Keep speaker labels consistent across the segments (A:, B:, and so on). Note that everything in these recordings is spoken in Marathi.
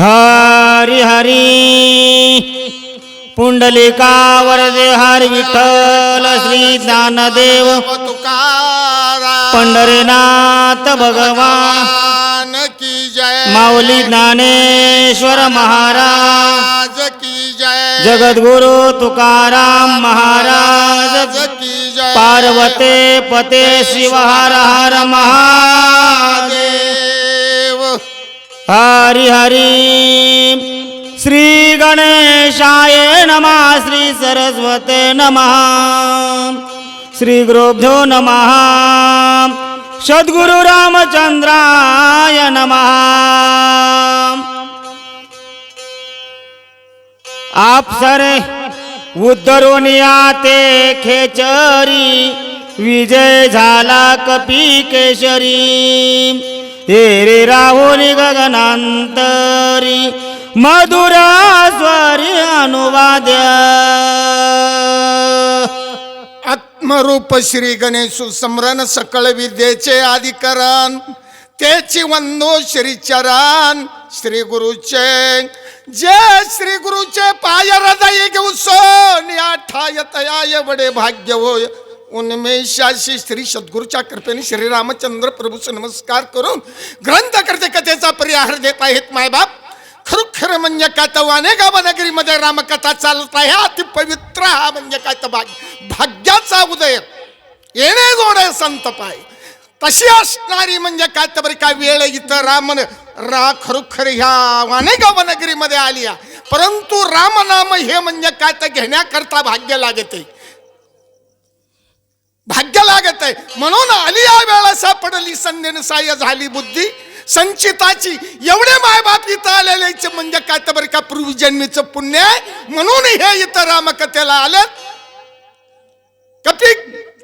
A: हरी हरी पुंडलिका वरदे हर विठ्ठल श्री ज्ञानदेव। पंढरीनाथ भगवान
B: की जय।
A: माऊली ज्ञानेश्वर महाराज।
B: की जय।
A: जगद्गुरु तुकाराम महाराज।
B: की जय।
A: पार्वते पते शिव हर हर महादेव।
B: देव
A: हरी हरी। श्री गणेशाय नमः श्री सरस्वते नमः। श्री गुरुभ्यो नमः। सद्गुरु रामचंद्राय नमः। आप सरे ते खेचरी विजय झाला कपी केशरी। हे रे राहुली गगनांतरी मधुर अनुवाद्या।
B: आत्मरूप श्री गणेश समरण सकळ विद्येचे अधिकरण त्याची वंदो श्री चरण श्री गुरुचे जे श्री गुरुचे पाय हृदय घेऊ सोन ठाय तया एवढे भाग्य होय। उन्मेषाशी श्री सद्गुरूच्या कृपेने श्री रामचंद्र प्रभूचे नमस्कार करून ग्रंथकर्ते कथेचा परिहार देत आहेत मायबाप खरोखर म्हणजे काय तर वानेगाव नगरीमध्ये रामकथा चालत आहे अति पवित्र हा म्हणजे काय तर भाग्य भाग्याचा उदय। येणे जोडे संत पाय। तशी असणारी म्हणजे काय तर बरी काय वेळ इथं रामन रा खरोखर ह्या वानेगाव नगरीमध्ये आली परंतु रामनाम हे म्हणजे काय तर घेण्याकरता भाग्य लागते. भाग्य लागत आहे म्हणून आली या वेळा सापडली. संध्यन साय झाली बुद्धी. संचिताची एवढे मायबाप इथं आलेले म्हणजे काय तर बरं का पूर्वजन्मीचं पुण्य आहे. म्हणून हे इथं रामकथेला आलं कपी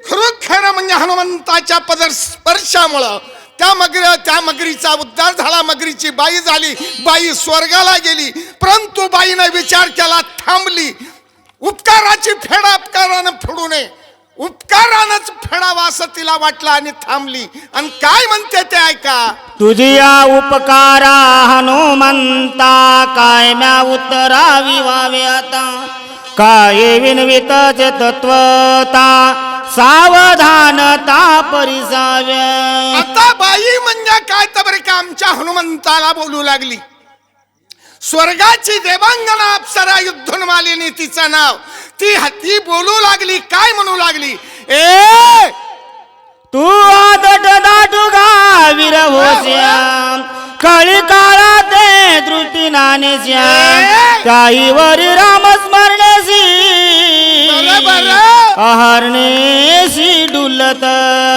B: खरोखर म्हणजे हनुमंताच्या पदर स्पर्शामुळं त्या मगर त्या मगरीचा उद्धार झाला. मगरीची बाई झाली. बाई स्वर्गाला गेली. परंतु बाईनं विचार केला थांबली. उपकाराची फेडा उपकारानं फेडू नये. उपकारानंच फेडावा असं तिला वाटलं आणि थांबली. आणि काय म्हणते ते ऐका?
A: तुझिया उपकारा हनुमंता काय म्या उत्तरावी व्हावे आता? काय विनवितच तत्वता सावधानता परिसाव्या
B: आता बाई म्हणजे काय तर बरं का आमच्या हनुमंताला बोलू लागली. स्वर्गाची देवांगना अप्सरा युद्धोन्मालिनी तिचं नाव. ती ती बोलू लागली काय म्हणू लागली? ए!
A: तू वीर होश्याम काळी काळा ते दृष्टी नाणेश्याम काही वरी राम स्मरणेसी
B: बरोबर.
A: अहरणेसी डुलत.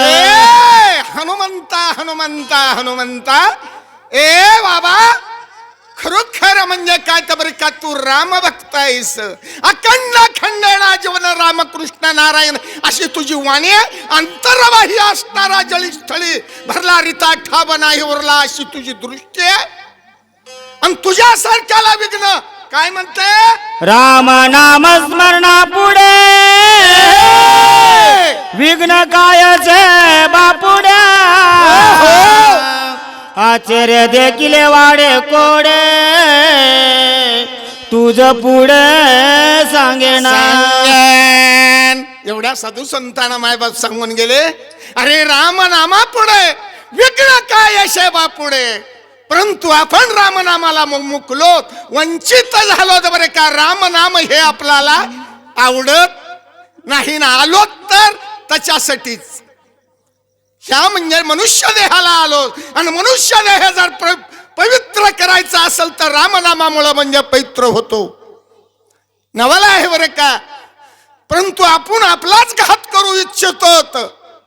B: ए! हनुमंता हनुमंता हनुमंता. ए बाबा! खरोखर म्हणजे काय तर बरं का तू राम भक्त आहेस. अखंड खंडेना जीवन रामकृष्ण नारायण अशी तुझी वाणी अंतरवाही असणारा जळीस्थळी भरला रिता ठाव नाही उरला अशी तुझी दृष्टी आहे. आणि तुझ्यासारख्याला विघ्न काय म्हणते?
A: राम नाम स्मरणा पुढे. विघ्न कायचे बापुड्या आश्चर्य देखील वाडे कोडे. तुझ पुढे सांगेना.
B: एवढ्या साधू संतांना मायबाप सांगून गेले. अरे रामनामा पुढे. वेगळं काय शेबा पुढे? परंतु आपण रामनामाला मुकलो वंचित झालो तर बरे का? रामनाम हे आपल्याला आवडत नाही ना? आलो तर त्याच्यासाठीच. ह्या म्हणजे मनुष्य देहाला आलो. आणि मनुष्य देह जर प्र- पवित्र करायचा असेल तर रामनामामुळं म्हणजे पवित्र होतो. नवला आहे बरं का? परंतु आपण आपलाच घात करू इच्छितो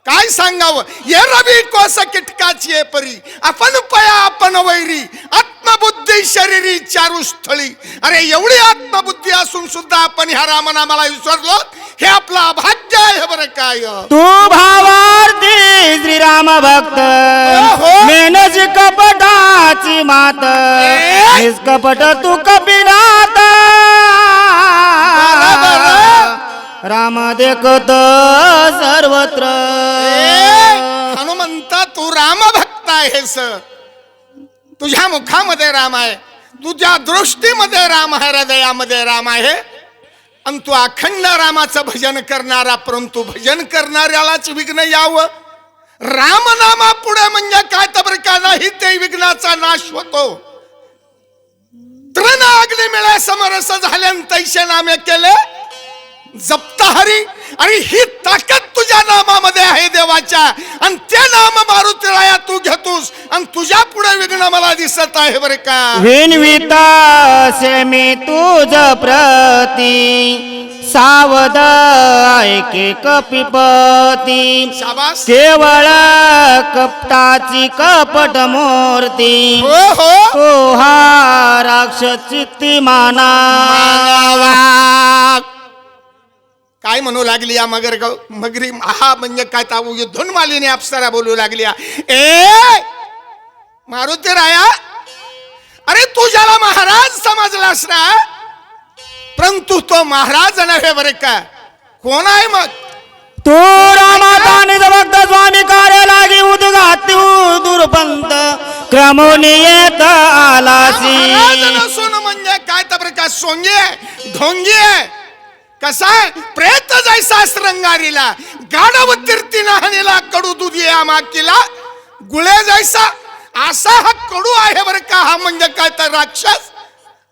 B: काय सांगावं? ये रवी कोस किटकाची ये परी. आपण पया आपण वैरी. आत्मबुद्धी शरीरी चारू स्थळी. अरे एवढी आत्मबुद्धी असून सुद्धा आपण ह्या रामनामाला विसरलो? हे आपलं अभाग्य आहे बरं काय.
A: तू भावार्थी श्रीराम भक्त. मेनज कपटाची मात. कपट तू कपिनाथ. राम देखत सर्वत्र.
B: हनुमंता तू राम भक्त आहेस. तुझ्या मुखामध्ये राम आहे. तुझ्या दृष्टीमध्ये राम आहे हृदयामध्ये राम आहे. आणि तू अखंड रामाचं भजन करणारा परंतु भजन करणाऱ्यालाच विघ्न यावं. रामनामा पुढे म्हणजे काय तर का नाही ते विघ्नाचा नाश होतो. तृण अग्नी मिळे समरस झाल्यान तैसे नामे केले. जप्त हरी आणि ही ताकद तुझ्या नामामध्ये आहे देवाच्या. आणि ते नाम मारुतीराया तू घेतोस आणि तुझ्या पुढे विघ्न मला दिसत आहे बरे का.
A: विनविता से मी तुझ प्रती. सावध ऐके कपिपती. केवळ कपटाची कपट मूर्ती.
B: हो हो.
A: तो हा राक्षस चित्ती मानावा.
B: काय म्हणू लागली या मगर मगरी हा म्हणजे काय ताऊ? युद्धून मालिनी अप्सरा बोलू लागली. ए! मारुती राया? अरे तू ज्याला महाराज समजलास ना परंतु तो महाराज नव्हे बरे का? कोण आहे मग?
A: तू रामाताने भक्त स्वामी कार्य लागी उद्घाती दुर्पंत क्रमोनी येत आलासी.
B: महाराज नसून म्हणजे काय तर का सोंगी आहे ढोंगी आहे. कसा प्रेत जैसा श्रंगारीला गाढव तीर्थीना हानीला कडू दुधी माकीला गुळे जैसा असा हा कडू आहे बरं का हा म्हणजे काय तर राक्षस.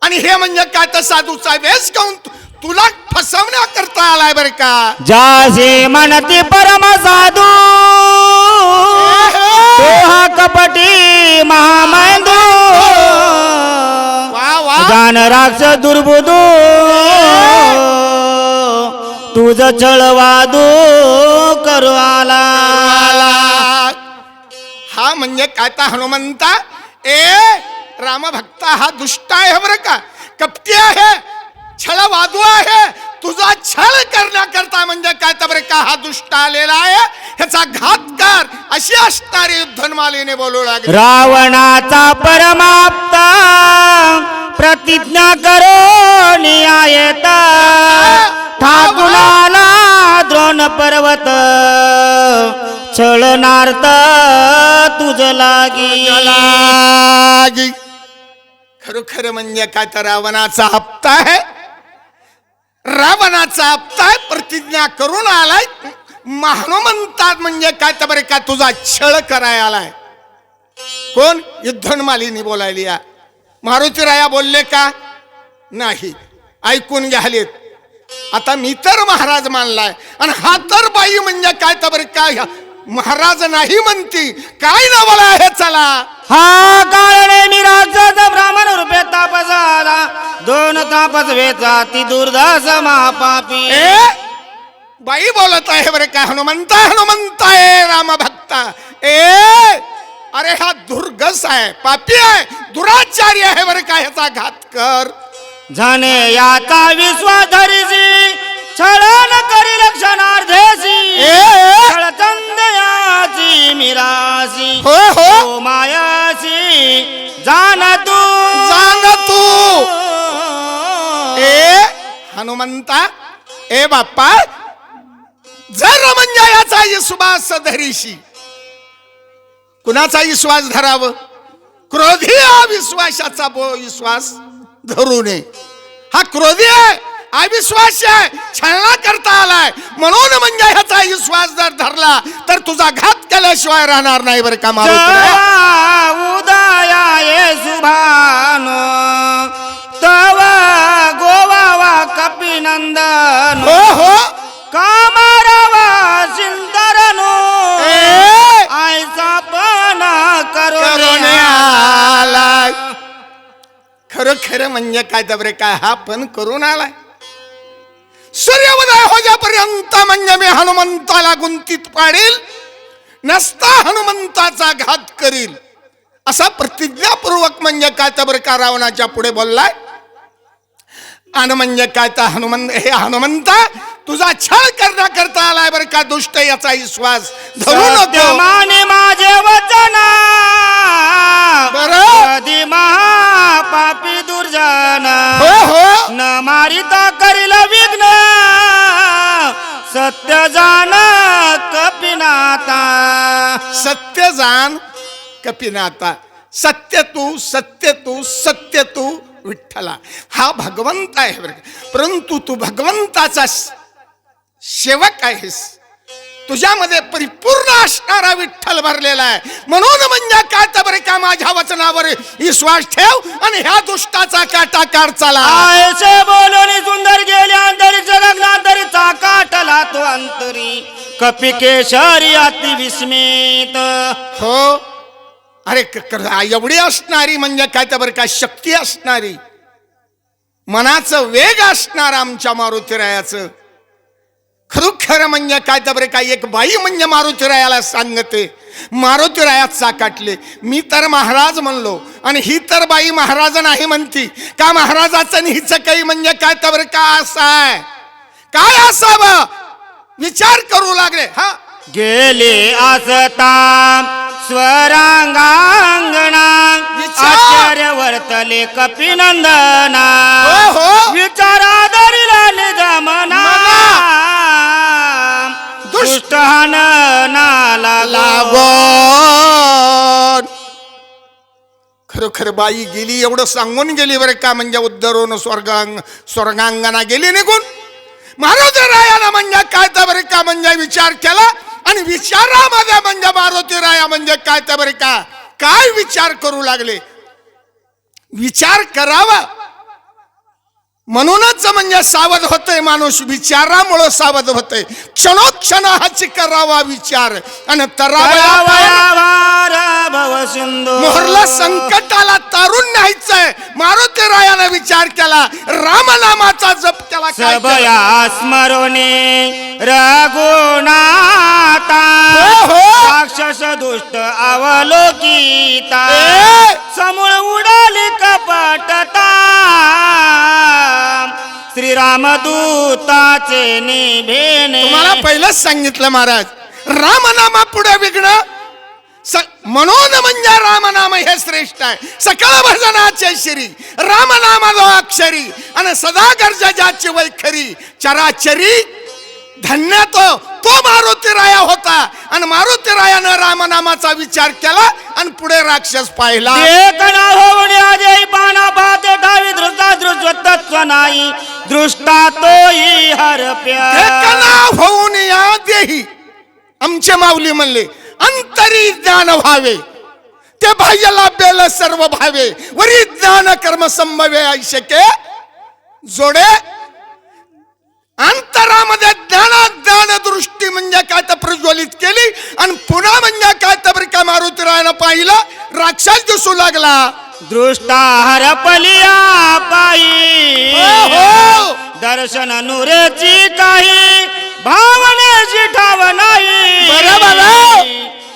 B: आणि हे म्हणजे काय तर साधूचा वेश घेऊन तुला फसवण्या करता आलाय बरं का.
A: जासे म्हणते परम साधू तो हा कपटी महामंदू
B: वा वा.
A: जान राक्ष दुर्बुदू तुझ छळवादू करू आला
B: आला. हा म्हणजे काय तर हनुमंता? ए रामभक्ता हा दुष्ट आहे बरं का? कपटी आहे छळ वादू आहे. तुझा छळ करण्याकरता म्हणजे काय तर बरं का हा दुष्ट आलेला आहे? ह्याचा घात कर. अशी असणारी युद्धनमालीने बोलू लागली.
A: रावणाचा परमाप्ता प्रतिज्ञा करो नियायता ठाकुराला द्रोण पर्वत छळणार्थ तुझ लागी.
B: लागी. खरोखर म्हणजे काय तर रावणाचा हप्ता आहे. रावणाचा हप्ता आहे प्रतिज्ञा करून आलाय. हनुमंतात म्हणजे काय तर बरे का तुझा छळ कराय आलाय. कोण? युद्धनमालीनी बोलायली या. मारुतीराया बोलले का? नाही. ऐकून घ्यालेत. आता मी तर महाराज मानलाय. आणि हा तर बाई म्हणजे काय तर बरं काय? महाराज नाही म्हणती. काय ना बोला हे चला?
A: हा काळ मी राक्षस ब्राह्मण रूपे तापस आला दोन तापस वेचा ती दुर्दास महापापी.
B: ए बाई बोलत आहे बरे काय? हनुमंत हनुमंत आहे राम भक्ता ए अरे हा दुर्गस आहे पापी आहे दुराचारी आहे बरे काय ह्याचा घात कर.
A: झाने याचा विश्वास धरिसी छळण करी लक्षणार्धेसी
B: ए, ए.
A: छळचंद याची मिरासी
B: हो हो
A: मायासी जाण तू
B: जाण तू. ए हनुमंता ए बाप्पा जर म्हणजे याचा विश्वास धरीशी कुणाचा विश्वास धराव क्रोधी हा विश्वासाचा बो विश्वास धरू नये हा क्रोधी आहे अविश्वास आहे छळणा करता आलाय. म्हणून म्हणजे ह्याचा विश्वास जर धरला तर तुझा घात केल्याशिवाय राहणार नाही बरं का
A: चला उदया ये तव गोवावा कपिनंदन.
B: हो हो.
A: कामारवा
B: खरं खरं म्हणजे काय दबरे काय हा पण करून आलाय. सूर्योदय होण्यापर्यंत म्हणजे मी हनुमंताला गुंतीत पाडील नसता हनुमंताचा घात करील. असा प्रतिज्ञापूर्वक म्हणजे काय तर का रावणाच्या पुढे बोललाय. आणि म्हणजे काय तर हनुमंत हे हनुमंता तुझा छळ करण्याकरता आलाय बरं का दुष्ट याचा विश्वास धरू नको.
A: माझे वचन.
B: बरं.
A: महापापी दुर्जन.
B: हो हो.
A: न मारिता करील विघ्न. सत्य जाण कपिनाता.
B: सत्य जाण कपिनाथा सत्य तू सत्य तू सत्य तू विठ्ठला. हा भगवंत आहे बरं. परंतु तू भगवंताचा सेवक आहेस. तुझ्यामध्ये परिपूर्ण असणारा विठ्ठल भरलेला आहे. म्हणून म्हणजे काय तर बरे का माझ्या वचनावर विश्वास ठेव आणि ह्या दुष्टाचा काटा काढ चला.
A: आयसे बोलून सुंदर गेले अंतरिक्ष लग्नांतरी चाकाटला तो अंतरी. कपिकेशरी अति विस्मित.
B: हो? अरे एवढी असणारी म्हणजे काय तर बरं का शक्ती असणारी. मनाचं वेग असणार आमच्या मारुतीरायाचं. खरोखर म्हणजे काय तर बरं काय? एक बाई म्हणजे मारुतीरायाला सांगते. मारुतीरायात साकाटले. मी तर महाराज म्हणलो. आणि ही तर बाई महाराज नाही म्हणती. का महाराजाचं आणि हिचं काही म्हणजे काय तर बरं का असं आहे? काय असावं विचार करू लागले. हा?
A: गेले असता स्वरांगांगणा. आचार्य वर्तले कपिनंदना.
B: हो, हो. दुष्ट-
A: नाला
B: लागून. खरोखर बाई गेली एवढं सांगून गेली बरं का म्हणजे उद्धरून स्वर्गांग स्वर्गांगना गेली निघून. महाराज रायाला म्हणजे काय तर बरं का म्हणजे विचार केला आणि विचारामध्ये म्हणजे मारुती राया म्हणजे काय तर बरं का काय विचार करू लागले? विचार करावा. म्हणूनच म्हणजे सावध होतोय माणूस विचारामुळं सावध होतोय. क्षणोक्षण हाची करावा विचार आणि
A: तरावा भव सिंधू.
B: मोहरला संकटाला तारून न्यायचंय. मारुती रायाने विचार केला. रामनामाचा जप केला काय केलं?
A: सबया स्मरणे रघुनाथा.
B: हो, हो.
A: राक्षस दुष्ट अवलोकिता.
B: ए!
A: समूळ उडाली कपटता. श्रीरामदूताचे निभेने.
B: तुम्हाला पहिलंच सांगितलं महाराज. रामनामा पुढे विघ्न म्हणून म्हणजे रामनाम हे श्रेष्ठ आहे. सकळ भजनाचे श्री रामनामा जो अक्षरी आणि सदा गरजाची वैखरी चराचरी धन्य तो तो मारुती राया होता. आणि मारुती रायानं रामनामाचा विचार केला आणि पुढे राक्षस पाहिला.
A: पाहते डावी दृष्टा नाही तोही हरप्या.
B: होऊन या देही आमचे माऊली म्हणले अंतरी ज्ञान व्हावे. ते बाह्य लाभेल सर्व भावे वरी ज्ञान कर्म संभवे ऐशके. जोडे. अंतरामध्ये ज्ञान ज्ञान दृष्टी म्हणजे काय तर प्रज्वलित केली आणि पुन्हा म्हणजे काय तर का मारुतीरायानं पाहिलं राक्षस दिसू लागला.
A: दृष्टा हरपलिया पायी
B: हो, हो.
A: दर्शन नुरेची काही. भावनेची ठाव नाही.
B: बरोबर.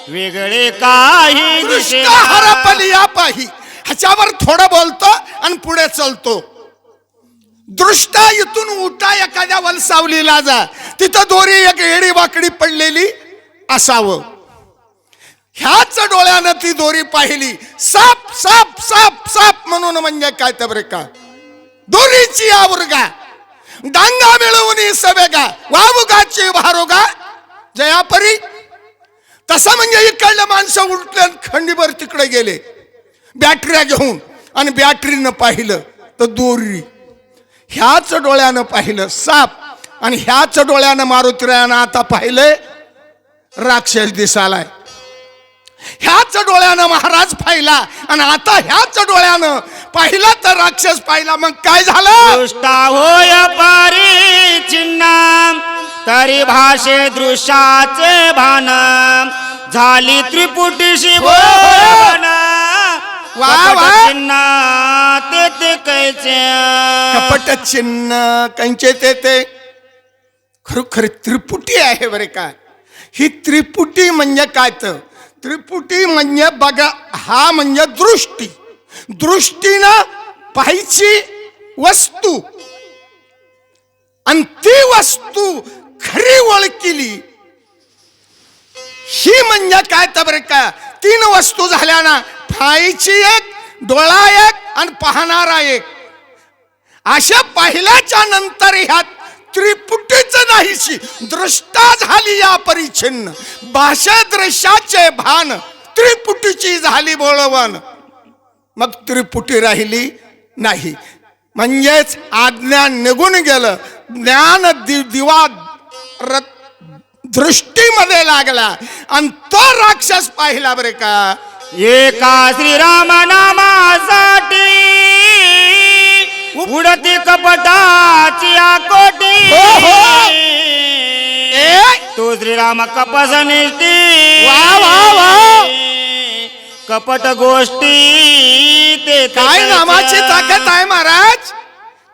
A: वेगळे काही दिसेना.
B: हरपली या पाही ह्याच्यावर थोडं बोलतो आणि पुढे चलतो. दृष्ट इथून उठा एखाद्या वलसावलीला जा. तिथं दोरी एक एडी वाकडी पडलेली असावं. ह्याच डोळ्यानं ती दोरी पाहिली. साप साप साप साप म्हणून म्हणजे काय तर बरं का? दोरीची आवरगा. डांगा मिळवून सवेगा वावगाची भारोगा जयापरी तसं म्हणजे इकडलं माणसं उलटले खंडीभर तिकडे गेले बॅटऱ्या घेऊन आणि बॅटरीनं पाहिलं तर दोरी ह्याच डोळ्यानं पाहिलं साप आणि ह्याच डोळ्यानं मारुतीरायानं आता पाहिलंय राक्षस दिसालाय ह्याच डोळ्यानं महाराज पाहिला आणि आता ह्याच डोळ्यानं पाहिला तर राक्षस पाहिला. मग काय झालं?
A: दृष्टा होय पारी चिन्ह तरी भाषे दृश्याचे भान. झाली त्रिपुटीशी
B: हो,
A: बोलण
B: वा, वा.
A: चिन्ह ते ते कैचे.
B: कपट चिन्ह कंचे ते ते. खरोखर त्रिपुटी आहे बरे काय ही त्रिपुटी म्हणजे काय तर? त्रिपुटी म्हणजे बघा हा म्हणजे दृष्टी. दृष्टीनं पाहायची वस्तू. आणि ती वस्तू खरी ओळखिली. ही म्हणजे काय तर बरं का तीन वस्तू झाल्या ना पाहायची एक डोळा एक आणि पाहणारा एक. अशा पाहिल्याच्या नंतर ह्या त्रिपुटीच नाहीशी. दृष्टा झाली या परिच्छिन्न. भाषा दृश्याचे भान त्रिपुटीची झाली बोळवण. मग त्रिपुटी राहिली नाही. म्हणजेच आज्ञा निघून गेलं. ज्ञान दि दिवा र- दृष्टीमध्ये लागला. आणि तो राक्षस पाहिला बरे का?
A: एका श्रीराम नामासाठी उडती कपटाची आकोटी.
B: हो, हो.
A: तो श्रीराम कपस निष्ठी.
B: वा, वा, वा.
A: कपट गोष्टी ते
B: काय नामाची ताकद आहे महाराज?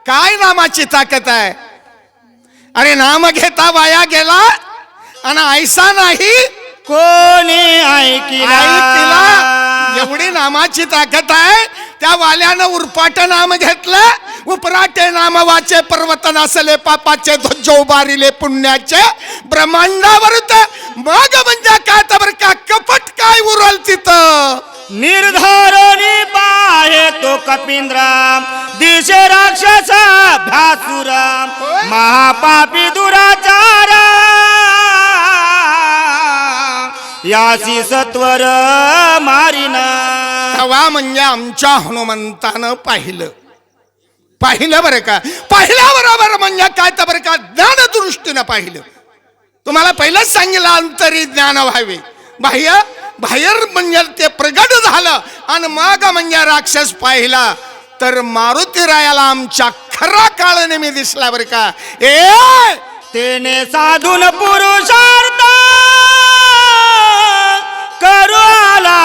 B: काय नामाची ताकद आहे? अरे नाम घेता वाया गेला आणि ऐसा नाही?
A: कोणी ऐकिला?
B: एवढी नामाची ताकद आहे? त्या वाल्यानं उरपाट नाम घेतलं उपराटे नाम वाचे पर्वत नसले पापाचे ध्वज उभारिले पुण्याचे ब्रह्मांडावर मग म्हणजे काय तर बरं का कपट काय उरल तिथं?
A: निर्धारोनी पाहे तो कपिंद्रा दिशे राक्षस भासुरा महापापी दुराचारा. यासी सत्वर मारिना.
B: तेव्हा म्हणजे आमच्या हनुमंतानं पाहिलं. पाहिलं बरं का? पाहिल्या बरोबर म्हणजे काय तर बरं का? ज्ञानदृष्टीनं पाहिलं. तुम्हाला पहिलंच सांगितलं अंतरी ज्ञान व्हावे. बाह्य बाहेर म्हणजे ते प्रगट झालं आणि मग म्हणजे राक्षस पाहिला. तर मारुती रायाला आमच्या खरा काळ नेहमी दिसला बरं का? ए!
A: तेने साधून पुरुषार करू आला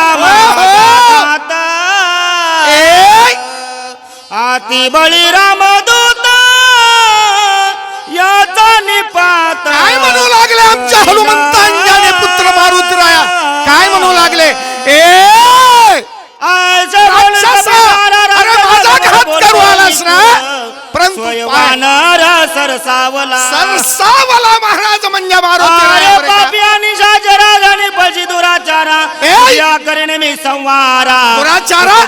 A: आती बळीराम दूत याचा निपात.
B: काय म्हणू लागले आमच्या हनुमंतांच्याने पुत्र मारुतीराया काय म्हणू लागले? ए!
A: सरसावला.
B: सरसावला महाराज म्हणजे मारुतीराया
A: पशी दुराचारा! या करणे मी संवारा.
B: दुराचारा?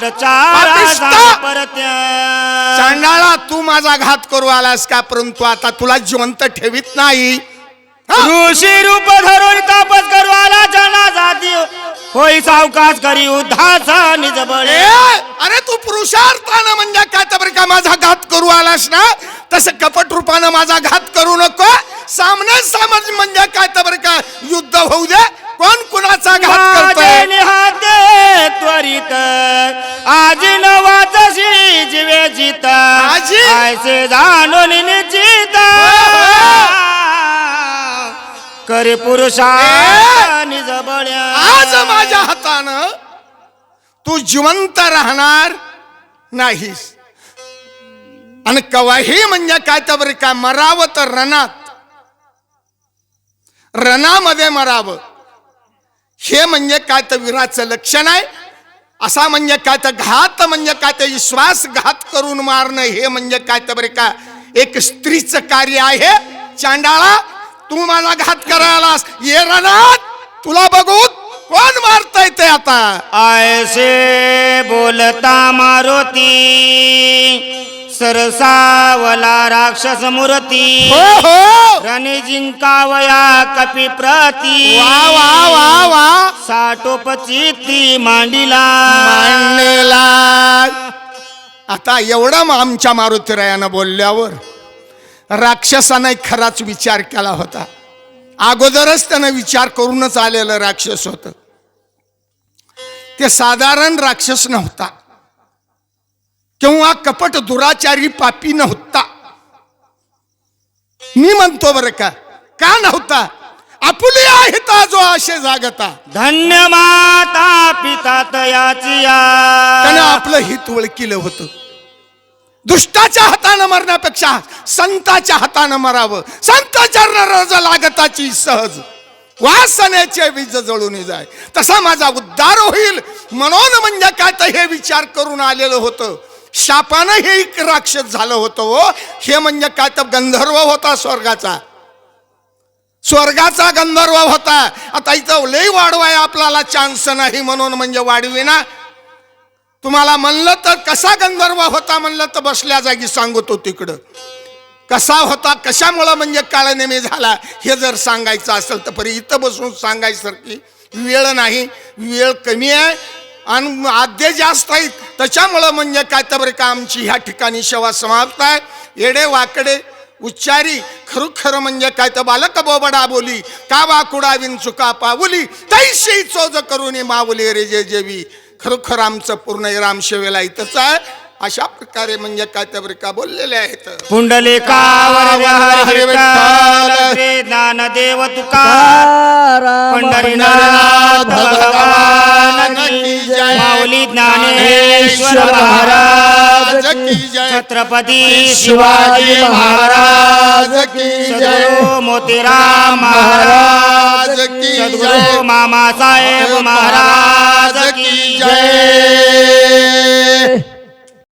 B: चांडाळा तू माझा घात करू आलास का? परंतु आता तुला जिवंत ठेवीत नाही?
A: ऋषी रूप धरून तापस करू आला जना जाती. होई सावकाश करी उद्धाचा निज बळे.
B: अरे तू पुरुषार्थानं म्हणजे काय? तर बरं का माझा घात करू आलास ना? तसं कपट रूपानं माझा घात करू नको. सामने समज म्हणजे काय तर बरं का? युद्ध होऊ दे. कोण कुणाचा घात
A: निहाते त्वरित. आजी नवाजशी जीवे जित
B: आजी?
A: ऐसे जाणून निश्चित. करे पुरुषा! निज
B: आज माझ्या हातानं तू जिवंत राहणार नाहीस. आणि कवाही म्हणजे काय तर बरं का? मरावं तर रणात रणामध्ये मरावं. हे म्हणजे काय तर वीराचं लक्षण आहे. असा म्हणजे काय तर घात म्हणजे काय तर विश्वासघात करून मारणं हे म्हणजे काय तर बरं का एक स्त्रीचं कार्य आहे. चांडाळा तू मला घात करायलास ये रणात तुला बघू कोण मारतय ते आता?
A: ऐसे बोलता मारुती. सरसावला राक्षस मूर्ती।
B: हो हो।
A: रणी जिंकावया कपी प्रती।
B: वा वा वा वा।
A: साठोपचिती मांडिला।
B: मांडलेला आता एवढं आमच्या मारुतीरायानं बोलल्यावर राक्षसाने खराच विचार केला होता. अगोदरच त्यानं विचार करूनच आलेलं राक्षस होत. ते साधारण राक्षस नव्हता. किंवा कपट दुराचारी पापी नव्हता. मी म्हणतो बरं का का नव्हता? आपुले आहे जो आशे जागता.
A: धन्य माता पिता तयाची
B: त्यानं आपलं हित ओळखीलं होतं. दुष्टाच्या हातानं मरण्यापेक्षा संताच्या हातानं मरावं. संताच्या रज लागताची सहज. वासनेचे वीज जळून जाय. तसा माझा उद्धार होईल. म्हणून म्हणजे काय तर हे विचार करून आलेलं होतं. शापानं हे एक राक्षस झालं होतं हो. हे म्हणजे काय तर गंधर्व होता स्वर्गाचा. स्वर्गाचा गंधर्व होता. आता इथं लई वाढवाय आपल्याला चान्स नाही म्हणून म्हणजे वाढविना तुम्हाला म्हणलं तर कसा गंधर्व होता म्हणलं तर बसल्या जागी सांगतो तिकडं. कसा होता कशामुळं म्हणजे काळनेमी झाला हे जर सांगायचं असेल तर परी इथं बसून सांगायसारखी वेळ नाही. वेळ कमी आहे. आणि आद्य जास्त आहेत. त्याच्यामुळं म्हणजे काय तर बरं का आमची ह्या ठिकाणी सेवा समाप्त आहे. येडे वाकडे उच्चारी खरं खरं म्हणजे काय तर बालक बोबडा बोली का वाकुडा विंचुका पावली तैशी चोज करून माऊली रे जे जेवी. खरोखर आमचं पूर्ण राम रामसेवेला इथंच आहे. अशा प्रकारे म्हणजे काय त्या बरं का बोललेले आहेत.
A: पुंडलिकावर हरी
B: विठ्ठल.
A: श्री ज्ञानदेव तुकार पंढरीनाथ भगवान की जय. माऊली ज्ञानेश्वर महाराज
B: की जय.
A: छत्रपती शिवाजी महाराज
B: की
A: सद्गुरु मोतीराम महाराज
B: महाराज की
A: सद्गुरु
B: जय
A: मामासाहेब महाराज की जय.
B: जय.